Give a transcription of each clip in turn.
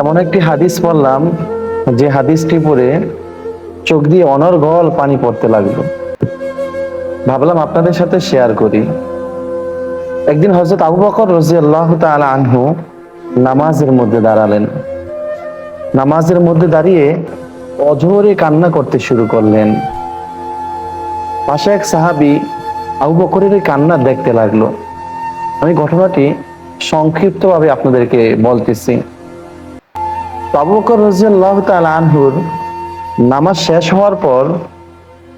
এমন একটি হাদিস পড়লাম, যে হাদিসটি পড়ে চোখ দিয়ে অনর্গল পানি পড়তে লাগল। ভাবলাম আপনাদের সাথে শেয়ার করি। একদিন হজরত আবু বকর রাজি আল্লাহ আনহু নামাজের মধ্যে দাঁড়ালেন। নামাজের মধ্যে দাঁড়িয়ে অঝরে কান্না করতে শুরু করলেন। পাশে এক সাহাবি আবু বকরের কান্না দেখতে লাগল। আমি ঘটনাটি সংক্ষিপ্তভাবে আপনাদেরকে বলতেছি। তো আবু বকর রাজিয়াল্লাহু তাআলা আনহুর নামাজ শেষ হওয়ার পর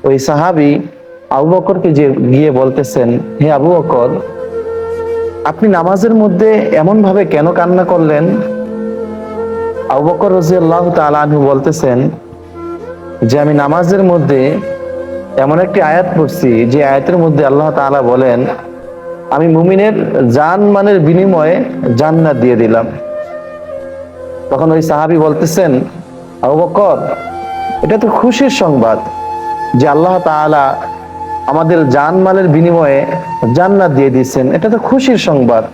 ওই সাহাবি আবু বকরকে যে গিয়ে বলতেছেন, হে আবু বকর, আপনি নামাজের মধ্যে এমন ভাবে কেন কান্না করলেন? আবু বকর রাজিয়াল্লাহু তাআলা আনহু বলতেছেন, যে আমি নামাজের মধ্যে এমন একটি আয়াত পড়ছি, যে আয়াতের মধ্যে আল্লাহ তাআলা বলেন, আমি মুমিনের জান মানের বিনিময়ে জান্নাত দিয়ে দিলাম। তখন ওই সাহাবি বলতেছেন, আবু এটা তো খুশির সংবাদ যে আল্লাহ তাআলা আমাদের জান মালের বিনিময়ে জান্নাত দিয়ে দিয়েছেন। এটা তো খুশির সংবাদ।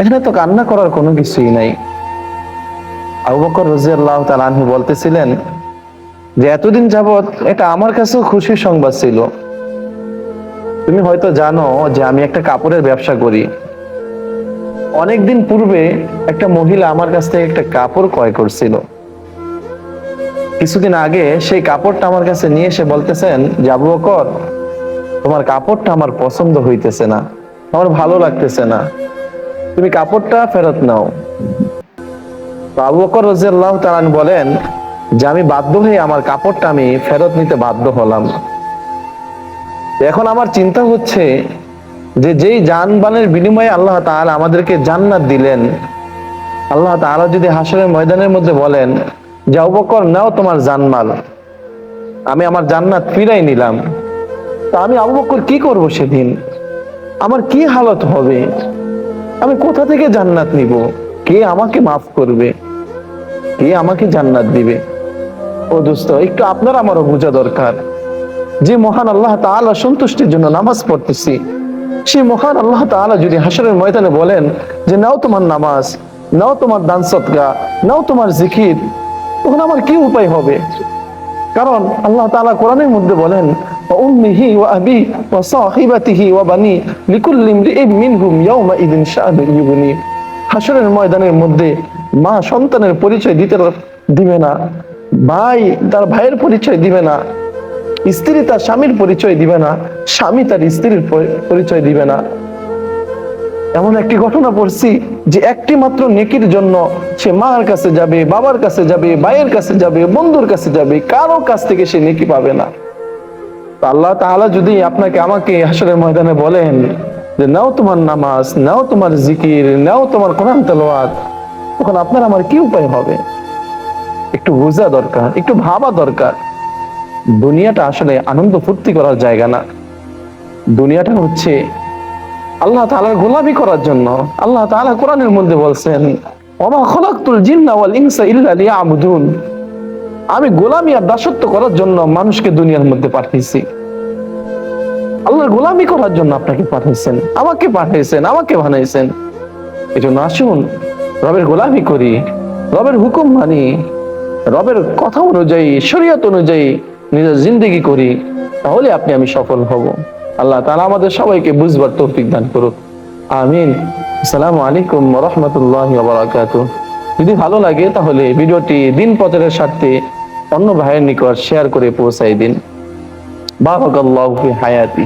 এখানে তো কান্না করার কোনো কিছুই নাই। আবু বকর রাদিয়াল্লাহু তাআলা বলতেছিলেন, যে এতদিন যাবৎ এটা আমার কাছেও খুশির সংবাদ ছিল। তুমি হয়তো জানো যে আমি একটা কাপড়ের ব্যবসা করি। অনেকদিন পূর্বে একটা মহিলা আমার কাছ থেকে একটা কাপড় ক্রয় করছিল। কিছুদিন আগে সেই কাপড়টা আমার কাছে নিয়ে এসে বলতেছেন, যে আবু বকর, তোমার কাপড়টা আমার পছন্দ হইতেছে না, আমার ভালো লাগতেছে না। তুমি কাপড়টা ফেরত নাও। আবু বকর রাদিয়াল্লাহু তাআলা বলেন, যে আমি বাধ্য হয়ে আমার কাপড়টা আমি ফেরত নিতে বাধ্য হলাম। এখন আমার চিন্তা হচ্ছে যে যেই জানবানের বিনিময়ে আল্লাহ তাআলা আমাদেরকে জান্নাত দিলেন, আল্লাহ তাআলা যদি হাসরের ময়দানের মধ্যে বলেন যে অবকর নাও তোমার জানমাল, আমি আমার জান্নাত ফিরাই নিলাম। তা আমি আবু বকর কি করব সেদিন? আমার কি হালত হবে? আমি কোথা থেকে জান্নাত নিব? কে আমাকে মাফ করবে? কে আমাকে জান্নাত দিবে? ও দোস্ত, একটু আপনার আমারও বোঝা দরকার। যে মহান আল্লাহ তাআলা সন্তুষ্টির জন্য নামাজ পড়তেছি। সেই মহান আল্লাহ তাআলা যদি হাসরের ময়দানে বলেন যে, নাও তোমার নামাজ, নাও তোমার দান সৎকা, নাও তোমার জিকির, তখন আমার কি উপায় হবে? কারণ আল্লাহ তাআলা কোরআনের মধ্যে বলেন হাসরের ময়দানের মধ্যে মা সন্তানের পরিচয় দিতে দিবে না, ভাই তার ভাইয়ের পরিচয় দিবে না। স্ত্রী তার স্বামীর পরিচয় দিবে না, স্বামী তার স্ত্রীর পরিচয় দিবে না। এমন একটি ঘটনা পড়ছি যে একটি মাত্র নেকির জন্য সে মার কাছে যাবে, বাবার কাছে যাবে, ভাইয়ের কাছে যাবে, বন্ধুর কাছে যাবে, কারও কাছ থেকে সে নেকি পাবে না। আল্লাহ তাআলা যদি আপনাকে আমাকে হাসরের ময়দানে বলেন যে, নাও তোমার নামাজ, নাও তোমার জিকির, নাও তোমার কোরআন তেলাওয়াত তখন আপনার আমার কি উপায় হবে? একটু বোঝা দরকার, একটু ভাবা দরকার। দুনিয়াটা আসলে আনন্দ ফুর্তি করার জায়গা না। দুনিয়াটা হচ্ছে আল্লাহ তাআলার গোলামি করার জন্য। আল্লাহ তাআলা কোরআনের মধ্যে বলছেন, ওমা ইনসা ইল্লা আমি গোলামি আর দাসত্ব করার জন্য মানুষকে দুনিয়ার মধ্যে পাঠিয়েছি। আল্লাহর গোলামি করার জন্য আপনাকে পাঠিয়েছেন, আমাকে পাঠিয়েছেন, আমাকে বানাইছেন এজন্য আসুন, রবের গোলামি করি, রবের হুকুম মানি, রবের কথা অনুযায়ী, শরীয়ত অনুযায়ী নিজের জিন্দগি করি, তাহলে আপনি আমি সফল হব। আল্লাহ তালা আমাদের সবাইকে বুঝবার তৌফিক দান করুক। আমিন। আসসালামু আলাইকুম রহমতুল্লাহ বারাকাত যদি ভালো লাগে, তাহলে ভিডিওটি দিন পথের স্বার্থে অন্য ভাইয়ের নিকট শেয়ার করে পৌঁছাই দিন। বাবাকাল্লাহ হায়াতি।